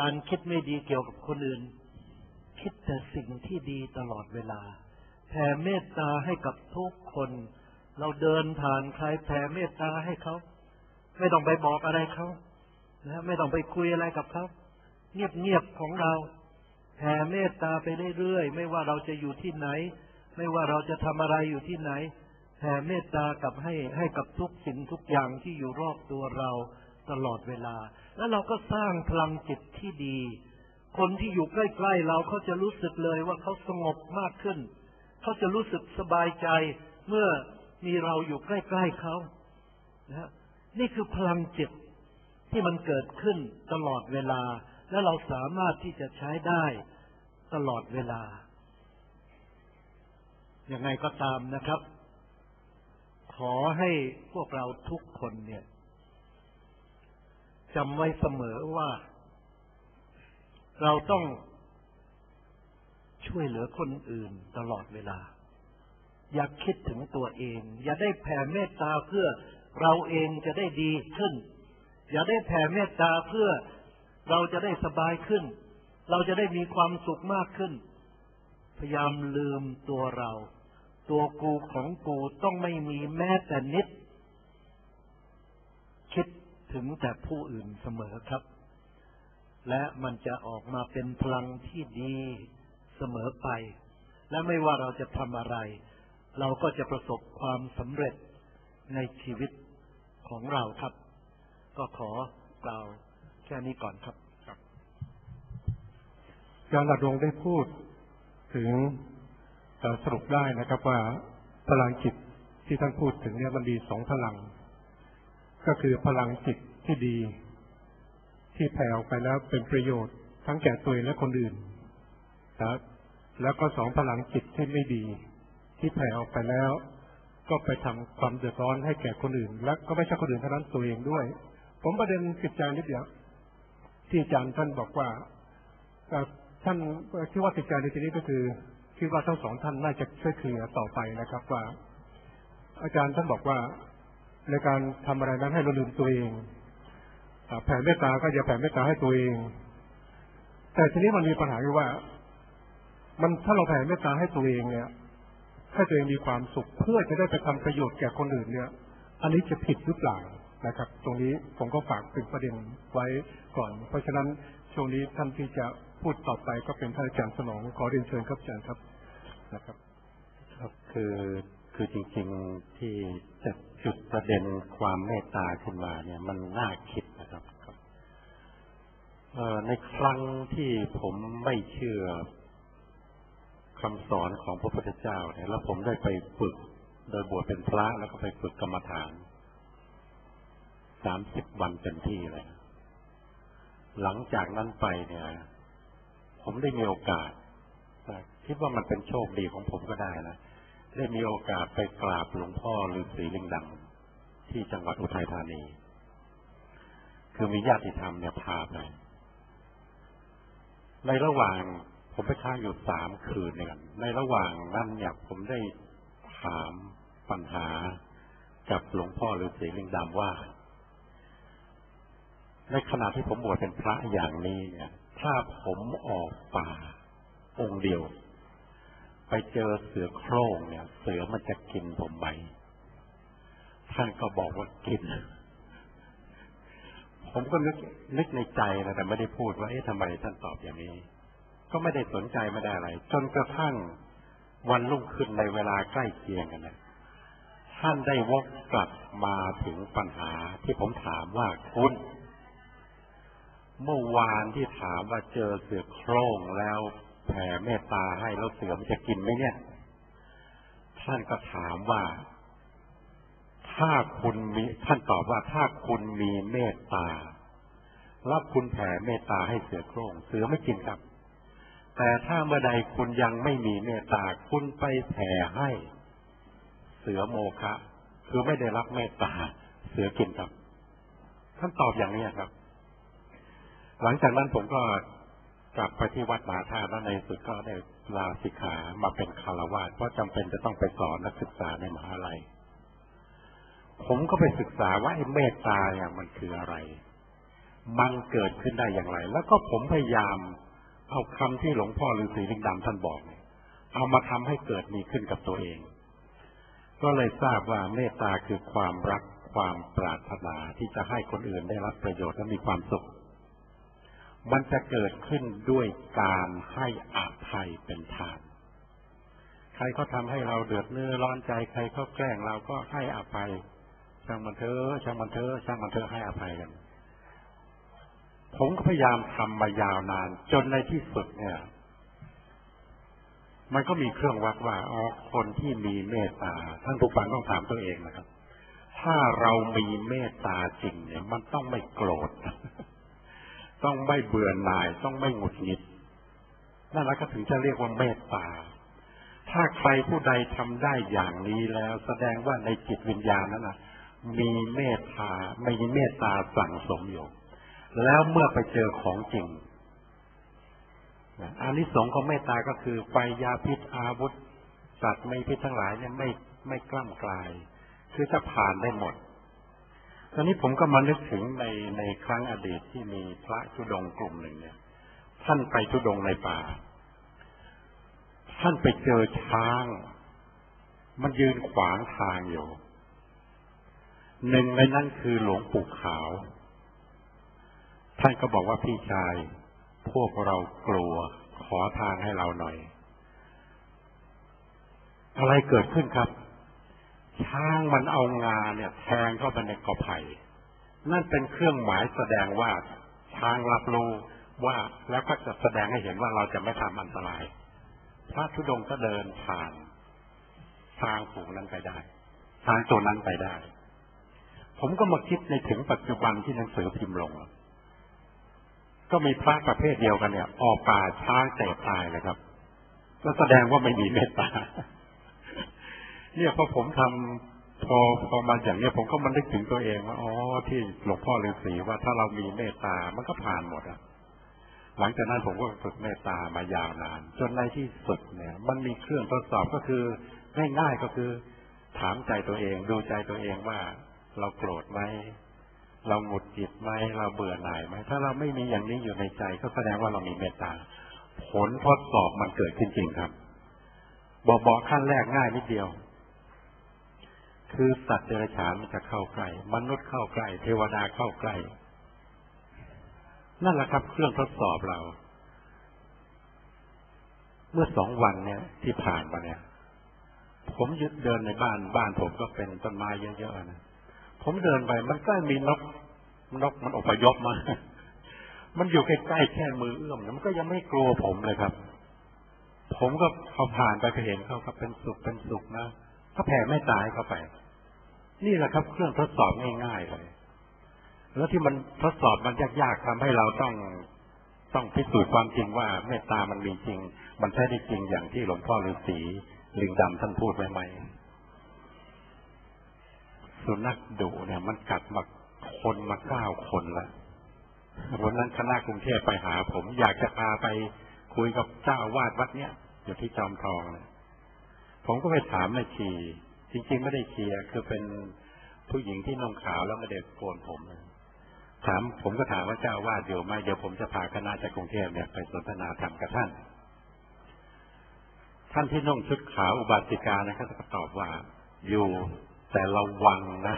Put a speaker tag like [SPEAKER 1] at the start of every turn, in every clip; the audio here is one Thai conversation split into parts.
[SPEAKER 1] การคิดไม่ดีเกี่ยวกับคนอื่น คิดแต่สิ่งที่ดีตลอดเวลา แผ่เมตตาให้กับทุกคน เราเดินผ่านใครแผ่เมตตาให้เขา ไม่ต้องไปบอกอะไรเขานะไม่ต้องไปคุยอะไรกับเขาเงียบๆของเราแผ่เมตตาไปเรื่อยๆ ไม่ว่าเราจะอยู่ที่ไหน ไม่ว่าเราจะทำอะไรอยู่ที่ไหนแผ่เมตตากับให้ให้กับทุกสิ่งทุกอย่างที่อยู่รอบตัวเรา ตลอดเวลา แล้วเราก็สร้างพลังจิตที่ดี คนที่อยู่ใกล้ๆเราเขาจะรู้สึกเลยว่าเขาสงบมากขึ้น เขาจะรู้สึกสบายใจเมื่อมีเราอยู่ใกล้ๆเขานะนี่คือพลังจิตที่มันเกิดขึ้นตลอดเวลา และเราสามารถที่จะใช้ได้ตลอดเวลา ยังไงก็ตามนะครับ ขอให้พวกเราทุกคนเนี่ย จำไว้เสมอว่า เราต้องช่วยเหลือคนอื่นตลอดเวลา อย่าคิดถึงตัวเอง อย่าได้แผ่เมตตาเพื่อเราเองจะได้ดีขึ้น อย่าได้แผ่เมตตาเพื่อเราจะได้สบายขึ้น เราจะได้มีความสุขมากขึ้น พยายามลืมตัวเรา ตัวกูของกูต้องไม่มีแม้แต่นิด ถึงแต่ผู้อื่นเสมอครับ และมันจะออกมาเป็นพลังที่ดีเสมอไป และไม่ว่าเราจะทำอะไร เราก็จะประสบความสำเร็จในชีวิตของเราครับ ก็ขอกล่าวแค่นี้ก่อนครับครับ
[SPEAKER 2] ยารหลัดวงได้พูดถึงสรุปได้นะครับว่าพลังจิตที่ท่านพูดถึงเนี่ยมันมีสองพลัง ก็คือพลังจิตที่ดี ที่แผ่ออกไปแล้วเป็นประโยชน์ ทั้งแก่ตัวเองและคนอื่นนะแล้วก็สองพลังจิตที่ไม่ดี ที่แผ่ออกไปแล้ว ก็ไปทำความเดือดร้อนให้แก่คนอื่น และก็ไม่ใช่คนอื่นเท่านั้นตัวเองด้วย ผมประเด็นจิตใจนิดเดียวที่อาจารย์ท่านบอกว่าท่านคิดว่าติดใจในที่นี้ก็คือคิดว่าทั้งสองท่านน่าจะช่วยเคลียร์ต่อไปนะครับว่า อาจารย์ท่านบอกว่า ในการทำอะไรนั้นให้เราลืมตัวเองแผ่เมตตาก็อย่าแผ่เมตตาให้ตัวเอง แต่ทีนี้มันมีปัญหาอยู่ว่า มันถ้าเราแผ่เมตตาให้ตัวเองเนี่ยให้ตัวเองมีความสุขเพื่อจะได้ไปทำประโยชน์แก่คนอื่นเนี่ย อันนี้จะผิดหรือเปล่านะครับ ตรงนี้ผมก็ฝากเป็นประเด็นไว้ก่อน เพราะฉะนั้นช่วงนี้ท่านที่จะพูดต่อไปก็เป็นท่านอาจารย์สนองขอเรียนเชิญครับอาจารย์ครับนะครับ
[SPEAKER 3] ครับคือ คือจริงๆที่จะจุดประเด็นความเมตตาขึ้นมาเนี่ย มันน่าคิดนะครับครับในครั้งที่ผมไม่เชื่อคำสอนของพระพุทธเจ้าเนี่ยแล้วผมได้ไปฝึก โดยบวชเป็นพระแล้วก็ไปฝึกกรรมฐานสามสิบวันเต็มที่เลย หลังจากนั้นไปเนี่ย ผมได้มีโอกาสคิดว่ามันเป็นโชคดีของผมก็ได้นะ ได้มีโอกาสไปกราบหลวงพ่อฤาษีลิงดำที่จังหวัดอุทัยธานี คือมีญาติธรรมเนี่ยพาไป ในระหว่างผมไปค้างอยู่สามคืนเนี่ยในระหว่างนั้นเนี่ยผมได้ถามปัญหากับหลวงพ่อฤาษีลิงดำว่า ในขณะที่ผมบวชเป็นพระอย่างนี้เนี่ย ถ้าผมออกป่าองค์เดียว ไปเจอเสือโคร่งเนี่ย เสือมันจะกินผมไหมท่านก็บอกว่ากิน ผมก็นึกนึกในใจนะแต่ไม่ได้พูดว่าเอ๊ะทำไมท่านตอบอย่างนี้ ก็ไม่ได้สนใจไม่ได้อะไร จนกระทั่งวันรุ่งขึ้นในเวลาใกล้เคียงกันนะท่านได้วกกลับมาถึงปัญหาที่ผมถามว่าคุณเมื่อวานที่ถามว่าเจอเสือโคร่งแล้ว แผ่เมตตาให้แล้วเสือมันจะกินไหมเนี่ย ท่านก็ถามว่า ถ้าคุณมีท่านตอบว่าถ้าคุณมีเมตตาแล้วคุณแผ่เมตตาให้เสือโคร่งเสือไม่กินครับ แต่ถ้าเมื่อใดคุณยังไม่มีเมตตาคุณไปแผ่ให้ เสือโมคะ คือไม่ได้รับเมตตา เสือกินครับท่านตอบอย่างนี้ครับ หลังจากนั้นผมก็ กลับไปที่วัดมหาธาตุแล้วในสุดก็ได้ลาสิกขามาเป็นคารวะเพราะจำเป็นจะต้องไปสอนนักศึกษาในมหาลัย ผมก็ไปศึกษาว่าไอ้เมตตาเนี่ยมันคืออะไร มันเกิดขึ้นได้อย่างไร แล้วก็ผมพยายามเอาคำที่หลวงพ่อฤาษีลิงดำท่านบอก เอามาทำให้เกิดมีขึ้นกับตัวเอง ก็เลยทราบว่าเมตตาคือความรักความปรารถนาที่จะให้คนอื่นได้รับประโยชน์และมีความสุข มันจะเกิดขึ้นด้วยการให้อภัยเป็นทาน ใครเขาทำให้เราเดือดเนื้อร้อนใจใครเขาแกล้งเราก็ให้อภัยช่างมันเถอะช่างมันเถอะช่างมันเถอะให้อภัยกัน ผมก็พยายามทำมายาวนาน จนในที่สุดเนี่ย มันก็มีเครื่องวัดว่าอ๋อคนที่มีเมตตาท่านผู้ฟังต้องถามตัวเองนะครับ ถ้าเรามีเมตตาจริงเนี่ย มันต้องไม่โกรธ ต้องไม่เบื่อหน่าย ต้องไม่หงุดหงิดนั่นแหละก็ถึงจะเรียกว่าเมตตา ถ้าใครผู้ใดทำได้อย่างนี้แล้วแสดงว่าในจิตวิญญาณนั้นนะมีเมตตาไม่มีเมตตาสั่งสมอยู่ แล้วเมื่อไปเจอของจริงอานิสงส์ของเมตตาก็คือไฟยาพิษอาวุธสัตว์ไม่พิษทั้งหลายเนี่ยไม่ไม่กล้ำกลาย คือจะผ่านได้หมด ตอนนี้ผมก็มานึกถึงในในครั้งอดีตที่มีพระธุดงกลุ่มหนึ่งเนี่ย ท่านไปธุดงในป่า ท่านไปเจอช้าง มันยืนขวางทางอยู่ หนึ่งในนั้นคือหลวงปู่ขาว ท่านก็บอกว่าพี่ชาย พวกเรากลัว ขอทางให้เราหน่อย อะไรเกิดขึ้นครับ ช้างมันเอางาเนี่ยแทงเข้าไปในกอไผ่นั่นเป็นเครื่องหมายแสดงว่าช้างรับรู้ว่าแล้วก็จะแสดงให้เห็นว่าเราจะไม่ทำอันตราย พระธุดงค์ก็เดินผ่านช้างฝูงนั้นไปได้ช้างตัวนั้นไปได้ ผมก็มาคิดในถึงปัจจุบันที่หนังสือพิมพ์ลง ก็มีพระประเภทเดียวกันเนี่ย ออกป่าช้างเตะตายเลยครับ ก็แสดงว่าไม่มีเมตตา เนี่ยพอผมทำพอพอมาอย่างเนี้ยผมก็มันนึกถึงตัวเองว่าอ๋อที่หลวงพ่อฤาษีว่าถ้าเรามีเมตตามันก็ผ่านหมดอะหลังจากนั้นผมก็ฝึกเมตตามายาวนาน จนในที่สุดเนี่ย มันมีเครื่องทดสอบก็คือง่ายๆก็คือ ถามใจตัวเองดูใจตัวเองว่า เราโกรธไหมเราหงุดหงิดไหมเราเบื่อหน่ายไหมถ้าเราไม่มีอย่างนี้อยู่ในใจ ก็แสดงว่าเรามีเมตตา ผลทดสอบมันเกิดขึ้นจริงครับบอกบอกขั้นแรกง่ายนิดเดียว คือสัตว์เดรัจฉานมันจะเข้าใกล้มนุษย์เข้าใกล้เทวดาเข้าใกล้ นั่นแหละครับ เครื่องทดสอบเรา เมื่อสองวันเนี่ย ที่ผ่านมาเนี่ย ผมยึดเดินในบ้านบ้านผมก็เป็นต้นไม้เยอะๆนะผมเดินไปมันใก็มีนกนกมันอพยพมามันอยู่ใกล้ๆแค่มือเอื้อมมันก็ยังไม่กลัวผมเลยครับ ผมก็เขาผ่านไปก็เห็นเขาก็เป็นสุขเป็นสุขนะก็แผ่ไม่ตายเข้าไป นี่แหละครับ เครื่องทดสอบง่ายๆเลยแล้วที่มันทดสอบมันยากๆทำให้เราต้องต้องพิสูจน์ความจริงว่าเมตตามันมีจริง มันใช่ได้จริงอย่างที่หลวงพ่อฤาษีลิงดำท่านพูดไว้ไหมสุนัขดุเนี่ย มันกัดมาคนมาเก้าคนละวันนั้นคณะกรุงเทพไปหา ผมอยากจะพาไปคุยกับเจ้าอาวาสวัดเนี้ยอยู่ที่จอมทองเลยผมก็ไปถามแม่ชี จริงๆไม่ได้เชียร์คือเป็นผู้หญิงที่นุ่งขาวแล้วไม่ได้โกนผมถามผมก็ถามว่าเจ้าอาวาสอยู่ไหมเดี๋ยวผมจะพาคณะจากกรุงเทพเนี่ยไปสนทนาธรรมกับท่าน ท่านที่นุ่งชุดขาวอุบาสิกานะครับก็ตอบว่า อยู่แต่ระวังนะ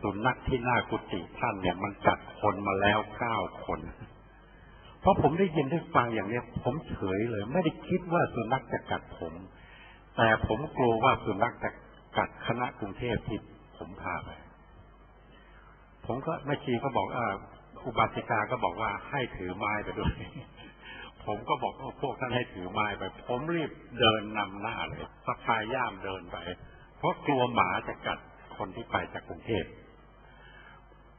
[SPEAKER 3] สุนัขที่หน้ากุฏิท่านเนี่ยมันกัดคนมาแล้วเก้าคน เพราะผมได้ยินได้ฟังอย่างเนี้ย ผมเฉยเลย ไม่ได้คิดว่าสุนัขจะกัดผม แต่ผมกลัวว่าสุนัขจะ กัดคณะกรุงเทพที่ผมพาไป ผมก็แม่ชีก็บอกอ่าอุบาสิกาก็บอกว่าให้ถือไม้ไปด้วย ผมก็บอกว่าพวกท่านให้ถือไม้ไป ผมรีบเดินนำหน้าเลยสะพายย่ามเดินไป เพราะกลัวหมาจะกัดคนที่ไปจากกรุงเทพ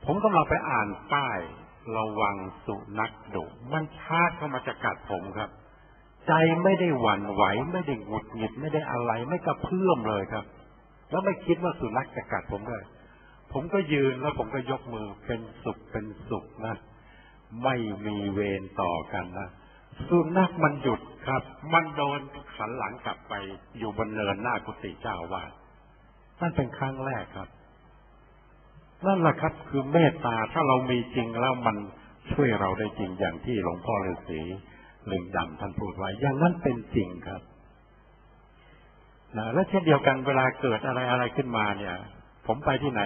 [SPEAKER 3] ผมกำลังไปอ่านป้ายระวังสุนัขดุมันชาร์จเข้ามาจะกัดผมครับ ใจไม่ได้หวั่นไหว ไม่ได้หงุดหงิดไม่ได้อะไร ไม่กระเพื่อมเลยครับ แล้วไม่คิดว่าสุนัขจะกัดผมด้วยผมก็ยืนแล้วผมก็ยกมือเป็นสุขเป็นสุขนะไม่มีเวรต่อกันนะสุนัขมันหยุดครับ มันโดนขันหลังกลับไปอยู่บนเนินหน้ากุฏิเจ้าวาดนั่นเป็นครั้งแรกครับ นั่นแหละครับ คือเมตตาถ้าเรามีจริงแล้วมันช่วยเราได้จริงอย่างที่หลวงพ่อฤาษีลึงดำท่านพูดไว้ อย่างนั้นเป็นจริงครับ นะและเช่นเดียวกันเวลาเกิดอะไรอะไรขึ้นมาเนี่ย ผมไปที่ไหน